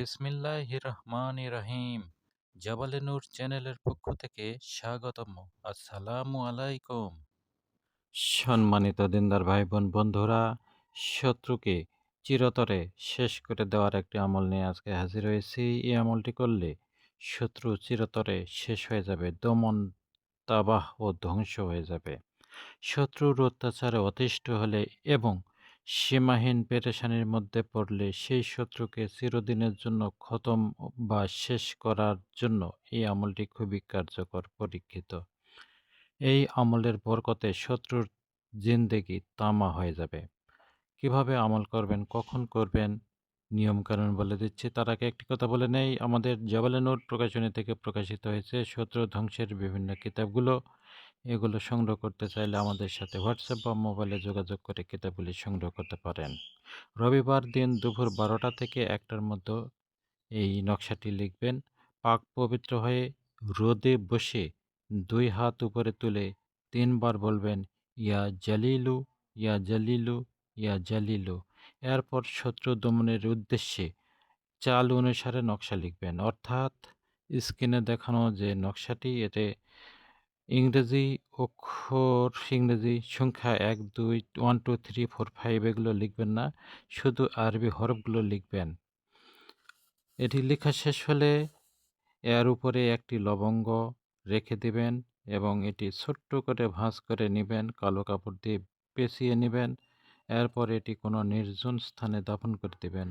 বিসমিল্লাহির রহমানির রহিম জাবালে নূর চ্যানেলের পক্ষ থেকে স্বাগতম। আসসালামু আলাইকুম। সম্মানিত দিনদার ভাই বোন বন্ধুরা, শত্রুকে চিরতরে শেষ করে দেওয়ার একটি আমল নিয়ে আজকে হাজির হয়েছি। এই আমলটি করলে শত্রু চিরতরে শেষ হয়ে যাবে, দমন, তাবাহ ও ধ্বংস হয়ে যাবে। শত্রুর অত্যাচারে অতিষ্ঠ হলে এবং সীমাহীন পেরেশানির মধ্যে পড়লে সেই শত্রুকে চিরদিনের জন্য খতম বা শেষ করার জন্য এই আমলটি খুবই কার্যকর, পরীক্ষিত। এই আমলের বরকতে শত্রুর জিন্দেগি তামা হয়ে যাবে। কীভাবে আমল করবেন, কখন করবেন, নিয়মকানুন বলে দিচ্ছি। তার আগে একটি কথা বলে নেই, আমাদের জবালেনুর প্রকাশনী থেকে প্রকাশিত হয়েছে শত্রু ধ্বংসের বিভিন্ন কিতাবগুলো। এগুলো সংগ্রহ করতে চাইলে আমাদের সাথে হোয়াটসঅ্যাপ বা মোবাইলে যোগাযোগ করে কিতাবগুলি সংগ্রহ করতে পারেন। রবিবার দিন দুপুর বারোটা থেকে একটার মধ্যে এই নকশাটি লিখবেন। পাক পবিত্র হয়ে রোদে বসে দুই হাত উপরে তুলে তিনবার বলবেন, ইয়া জালিলু ইয়া জালিলু ইয়া জালিলু। এরপর শত্রু দমনের উদ্দেশ্যে চাল অনুসারে নকশা লিখবেন। অর্থাৎ স্ক্রিনে দেখানো যে নকশাটি, এতে ইংরেজি অক্ষর, ইংরেজি সংখ্যা এক, দুই one two three four five এগুলো লিখবেন না, শুধু আরবি হরফগুলো লিখবেন। এটি লেখা শেষ হলে এর উপরে একটি লবঙ্গ রেখে দিবেন এবং এটি ছোট্ট করে ভাঁজ করে নেবেন, কালো কাপড় দিয়ে পেঁচিয়ে নেবেন, এরপর এটি কোনো নির্জন স্থানে দাফন করে দেবেন।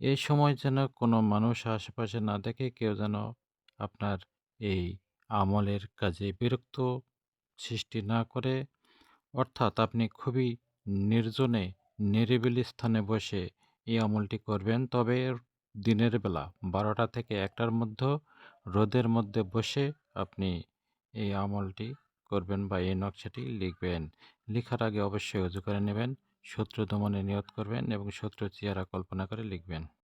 এই সময় যেন কোনো মানুষ আশেপাশে না দেখে কেউ যেন আপনার এই আমলের কাজে বিরক্ত সৃষ্টি না করে, অর্থাৎ আপনি খুবই নির্জনে, নিরিবিলি স্থানে বসে এই আমলটি করবেন। তবে দিনের বেলা বারোটা থেকে একটার মধ্যে রোদের মধ্যে বসে আপনি এই আমলটি করবেন বা এই নকশাটি লিখবেন। লেখার আগে অবশ্যই উজু করে নেবেন, শত্রু দমনে নিয়ত করবেন এবং শত্রু চেহারা কল্পনা করে লিখবেন।